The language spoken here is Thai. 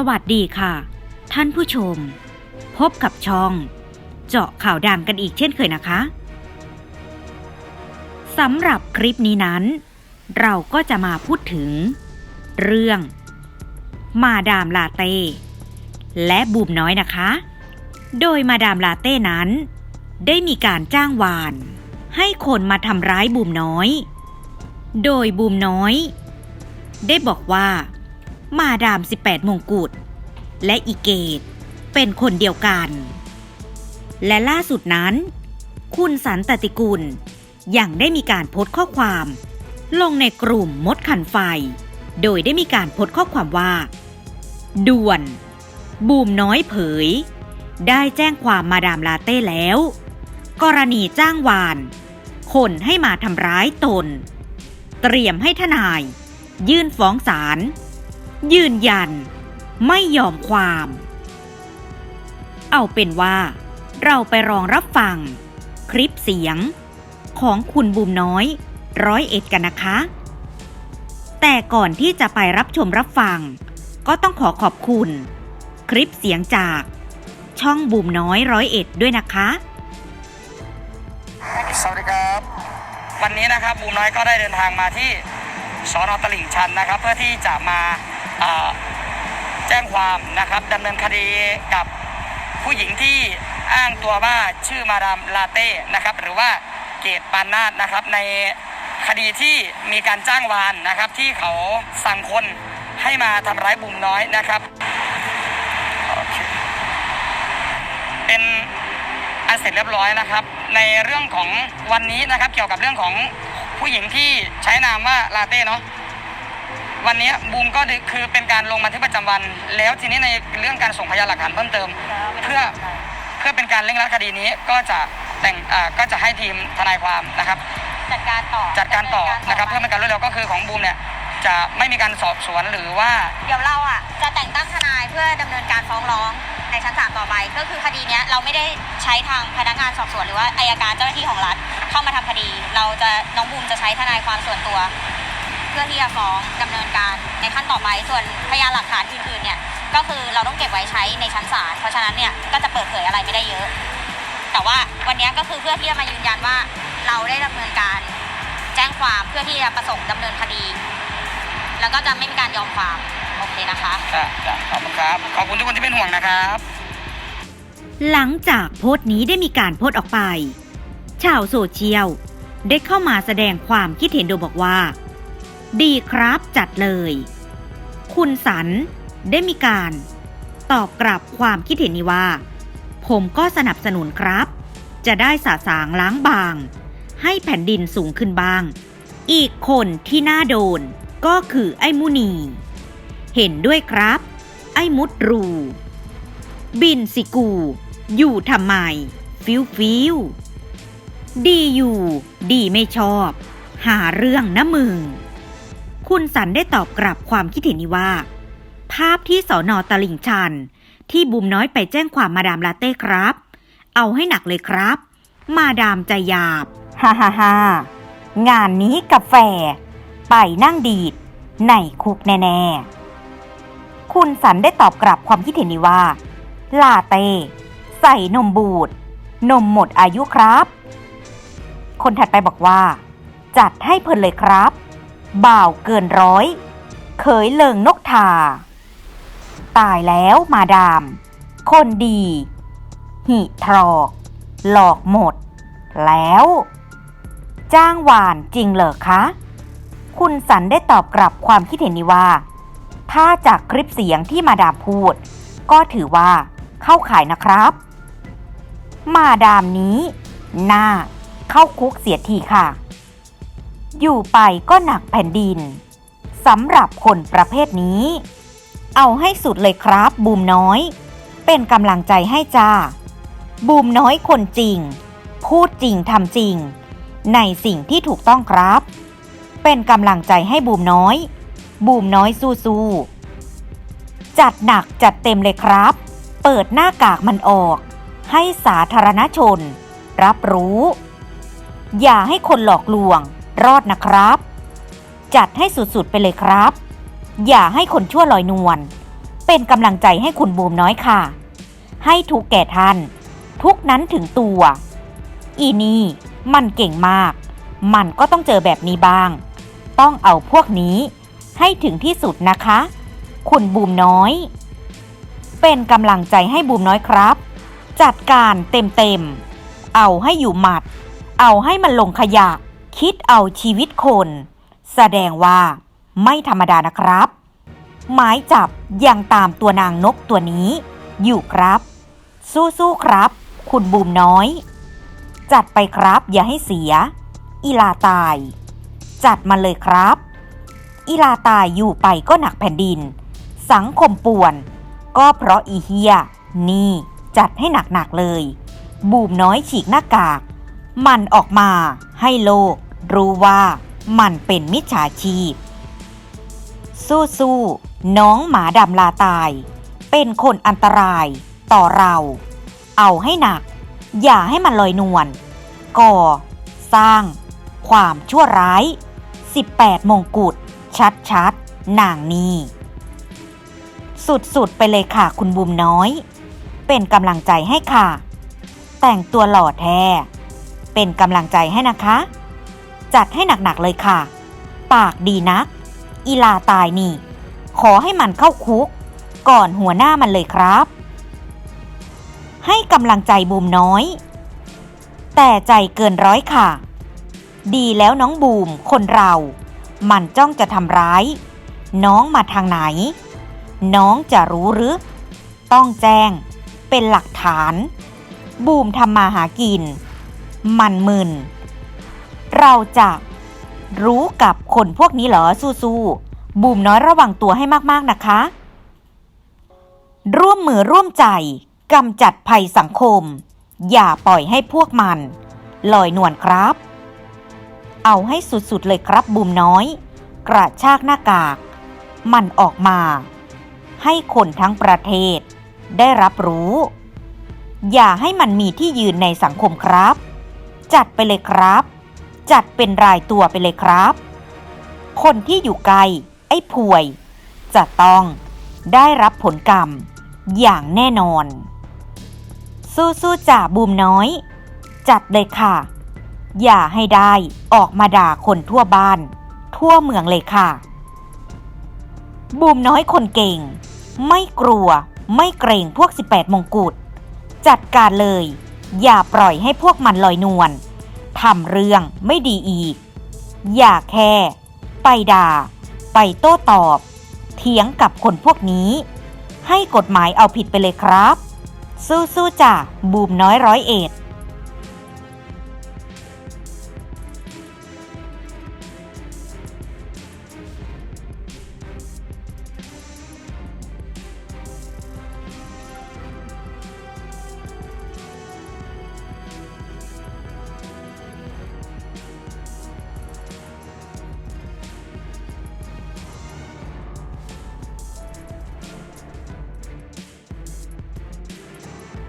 สวัสดีค่ะ ท่านผู้ชม พบกับช่อง เจาะข่าวดังกันอีกเช่นเคยนะคะสำหรับคลิปนี้นั้น เราก็จะมาพูดถึง เรื่อง มาดามลาเต้ และบูมน้อยนะคะ โดยมาดามลาเต้นั้น ได้มีการจ้างวาน ให้คนมาทำร้ายบูมน้อย โดยบูมน้อย ได้บอกว่า มาดาม 18 มงกุฎและอีเกต เป็นคนเดียวกัน และล่าสุดนั้น คุณสันตติกุลยังได้มีการโพสต์ข้อความ ลงในกลุ่มมดขันไฟ โดยได้มีการโพสต์ข้อความว่า ด่วน บูมน้อยเผย ได้แจ้งความมาดามลาเต้แล้ว กรณีจ้างวาน คนให้มาทำร้ายตน เตรียมให้ทนาย ยื่นฟ้องศาล ยืนยัน ไม่ยอมความ เอาเป็นว่า เราไปรองรับฟัง คลิปเสียง ของคุณบูมน้อย ร้อยเอ็ดกันนะคะ แต่ก่อนที่จะไปรับชมรับฟัง ก็ต้องขอขอบคุณ คลิปเสียงจากช่องบูมน้อยร้อยเอ็ดด้วยนะคะ สวัสดีครับ วันนี้นะครับบูมน้อยก็ได้เดินทางมาที่สอนอตลิ่งชันนะครับ เพื่อที่จะมา แจ้งความนะครับดำเนินคดีกับผู้หญิงที่อ้างตัวว่าชื่อมาดามลาเต้นะครับ หรือว่าเกตปานนาดนะครับ ในคดีที่มีการจ้างวานนะครับ ที่เขาสั่งคนให้มาทำร้ายบูมน้อยนะครับเเป็นอันเสร็จเรียบร้อยนะครับ ในเรื่องของวันนี้นะครับเกี่ยวกับเรื่องของผู้หญิงที่ใช้นามว่าลาเต้เนาะ วันนี้บูมก็คือเป็นการลงบันทึกประจำวัน แล้วทีนี้ในเรื่องการส่งพยานหลักฐานเพิ่มเติม เพื่อเพื่อเป็นการเร่งรัดคดีนี้ก็จะแต่งอ่าก็จะให้ทีมทนายความนะครับ จัดการต่อจัดการต่อนะครับเพื่อเป็นการรวดเร็วก็คือของบูมเนี่ยจะไม่มีการสอบสวนหรือว่าเดี๋ยวเราอะจะแต่งตั้งทนายเพื่อดำเนินการฟ้องร้องในชั้นศาลต่อไป ก็คือคดีเนี้ยเราไม่ได้ใช้ทางพนักงานสอบสวนหรือว่าอายการเจ้าหน้าที่ของรัฐเข้ามาทำคดี เราจะน้องบูมจะใช้ทนายความส่วนตัว เพื่อที่จะฟ้องดำเนินการในขั้นต่อไปส่วนพยานหลักฐานอื่นๆเนี่ยก็คือเราต้องเก็บไว้ใช้ในชั้นศาลเพราะฉะนั้นเนี่ยก็จะเปิดเผยอะไรไม่ได้เยอะ แต่ว่าวันเนี้ยก็คือเพื่อที่จะมายืนยันว่าเราได้ดำเนินการแจ้งความเพื่อที่จะประสงค์ดำเนินคดี แล้วก็จะไม่มีการยอมความโอเคนะคะจะจะขอบคุณครับ ขอบคุณทุกคนที่เป็นห่วงนะครับ หลังจากโพสต์นี้ได้มีการโพสต์ออกไป ชาวโซเชียลได้เข้ามาแสดงความคิดเห็นโดยบอกว่า ดีครับจัดเลย คุณสันได้มีการตอบกลับความคิดเห็นนี้ว่า ผมก็สนับสนุนครับ จะได้สาสางล้างบาง ให้แผ่นดินสูงขึ้นบ้าง อีกคนที่น่าโดนก็คือไอ้มุนี เห็นด้วยครับ ไอ้มุดรู บินสิกู อยู่ทำไม ฟิวฟิวดีอยู่ ดีไม่ชอบ หาเรื่องนะมึง คุณสันได้ตอบกลับความคิดเห็นนี้ว่า ภาพที่สอนอตลิ่งชัน ที่บุมน้อยไปแจ้งความมาดามลาเต้ครับ เอาให้หนักเลยครับ มาดามใจหยาบฮ่าฮ่าฮ่างานนี้กาแฟ ไปนั่งดีด ในคุกแน่ๆ คุณสันได้ตอบกลับความคิดเห็นนี้ว่า ลาเต้ ใส่นมบูด นมหมดอายุครับ คนถัดไปบอกว่า จัดให้เพลินเลยครับ บ่าวเกินร้อยเคยเลิงนกทา ตายแล้วมาดาม คนดี หิทรอก หลอกหมด แล้ว จ้างหวานจริงเหรอคะ คุณสันได้ตอบกลับความคิดเห็นนี้ว่า ถ้าจากคลิปเสียงที่มาดามพูด ก็ถือว่าเข้าข่ายนะครับ มาดามนี้ หน้าเข้าคุกเสียทีค่ะ อยู่ไปก็หนักแผ่นดินสำหรับคนประเภทนี้ เอาให้สุดเลยครับบูมน้อย เป็นกำลังใจให้จ้า บูมน้อยคนจริง พูดจริงทำจริง ในสิ่งที่ถูกต้องครับ เป็นกำลังใจให้บูมน้อย บูมน้อยสู้ๆจัดหนักจัดเต็มเลยครับ เปิดหน้ากากมันออก ให้สาธารณชน รับรู้ อย่าให้คนหลอกลวง รอดนะครับ จัดให้สุดๆไปเลยครับ อย่าให้คนชั่วลอยนวลเป็นกำลังใจให้คุณบูมน้อยค่ะ ให้ทุกแก่ท่าน ทุกนั้นถึงตัว อีนี่มันเก่งมาก มันก็ต้องเจอแบบนี้บ้าง ต้องเอาพวกนี้ให้ถึงที่สุดนะคะ คุณบูมน้อย เป็นกำลังใจให้บูมน้อยครับ จัดการเต็มๆ เอาให้อยู่หมัด เอาให้มันลงขยะ คิดเอาชีวิตคน แสดงว่าไม่ธรรมดานะครับ หมายจับยังตามตัวนางนกตัวนี้ อยู่ครับ สู้ๆครับ คุณบูมน้อย จัดไปครับอย่าให้เสีย อีลาตาย จัดมาเลยครับ อีลาตายอยู่ไปก็หนักแผ่นดิน สังคมป่วน ก็เพราะอีเฮีย นี่จัดให้หนักๆเลย บูมน้อยฉีกหน้ากาก มันออกมาให้โลก รู้ว่ามันเป็นมิจฉาชีพ สู้ๆน้องหมาดำลาตาย เป็นคนอันตรายต่อเรา เอาให้หนัก อย่าให้มันลอยนวลก่อ สร้าง ความชั่วร้าย 18 มงกุฎชัดๆ นางนี้ สุด ๆ ไปเลยค่ะคุณบุมน้อย เป็นกำลังใจให้ค่ะ แต่งตัวหล่อแท้ เป็นกำลังใจให้นะคะ จัดให้หนักๆเลยค่ะ ปากดีนัก อีลาตายนี่ ขอให้มันเข้าคุก ก่อนหัวหน้ามันเลยครับ ให้กำลังใจบูมน้อย แต่ใจเกินร้อยค่ะ ดีแล้วน้องบูมคนเรา มันจ้องจะทำร้าย น้องมาทางไหน น้องจะรู้หรือ ต้องแจ้ง เป็นหลักฐาน บูมทำมาหากิน มันมึน เราจะรู้กับคนพวกนี้เหรอสู้ๆบูมน้อยระวังตัวให้มากๆนะคะ ร่วมมือร่วมใจกำจัดภัยสังคม อย่าปล่อยให้พวกมัน ลอยนวลครับ เอาให้สุดๆเลยครับบูมน้อย กระชากหน้ากาก มันออกมา ให้คนทั้งประเทศ ได้รับรู้ อย่าให้มันมีที่ยืนในสังคมครับ จัดไปเลยครับ จัดเป็นรายตัวไปเลยครับ คนที่อยู่ไกล ไอ้ป่วย จะต้องได้รับผลกรรม อย่างแน่นอน สู้ๆจ่าบูมน้อย จัดเลยค่ะ อย่าให้ได้ออกมาด่าคนทั่วบ้าน ทั่วเมืองเลยค่ะ บูมน้อยคนเก่ง ไม่กลัว ไม่เกรงพวก 18 มงกุฎจัดการเลย อย่าปล่อยให้พวกมันลอยนวล ทำเรื่องไม่ดีอีก อย่าแค่ ไปด่า ไปโต้ตอบ เถียงกับคนพวกนี้ ให้กฎหมายเอาผิดไปเลยครับ สู้ๆจ้ะบูมน้อยร้อยเอ็ด